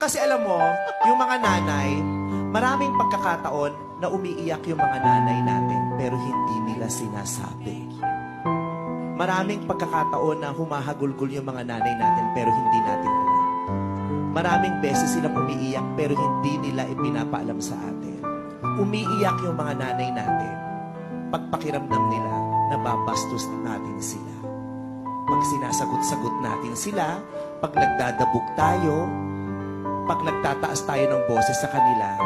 Kasi alam mo, yung mga nanay, maraming pagkakataon na umiiyak yung mga nanay natin pero hindi nila sinasabi. Maraming pagkakataon na humahagulgol yung mga nanay natin pero hindi natin alam. Maraming beses silang umiiyak pero hindi nila ipinapaalam sa atin. Umiiyak yung mga nanay natin pagpakiramdam nila na babastos natin sila. Pag sinasagot-sagot natin sila, pag nagdadabog tayo, pag nagtataas tayo ng boses sa kanila,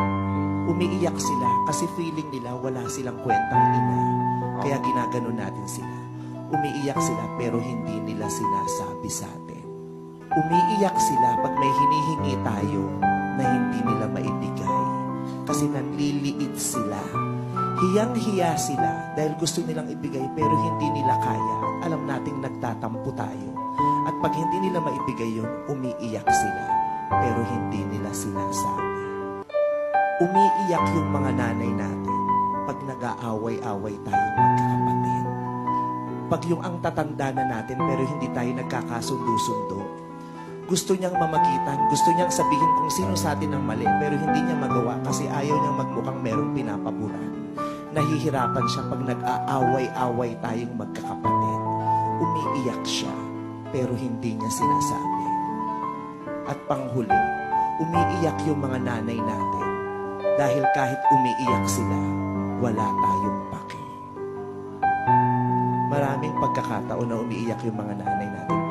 umiiyak sila kasi feeling nila wala silang kwentang ina. Kaya ginaganon natin sila. Umiiyak sila pero hindi nila sinasabi sa atin. Umiiyak sila pag may hinihingi tayo na hindi nila maibigay. Kasi nanliliit sila. Hiyang-hiya sila dahil gusto nilang ibigay pero hindi nila kaya. Alam nating nagtatampo tayo. At pag hindi nila maibigay yun, umiiyak sila pero hindi nila sinasabi. Umiiyak yung mga nanay natin pag nag-aaway-away tayo magkakapatid. Pag yung ang tatanda na natin pero hindi tayo nagkakasundo-sundo, gusto niyang mamagitan, gusto niyang sabihin kung sino sa atin ang mali, pero hindi niya magawa kasi ayaw niyang magmukhang merong pinapaburan. Nahihirapan siya pag nag-aaway-away tayong magkakapatid. Umiiyak siya, pero hindi niya sinasabi. Panghuli, umiiyak yung mga nanay natin dahil kahit umiiyak sila, wala tayong pake. Maraming pagkakataon na umiiyak yung mga nanay natin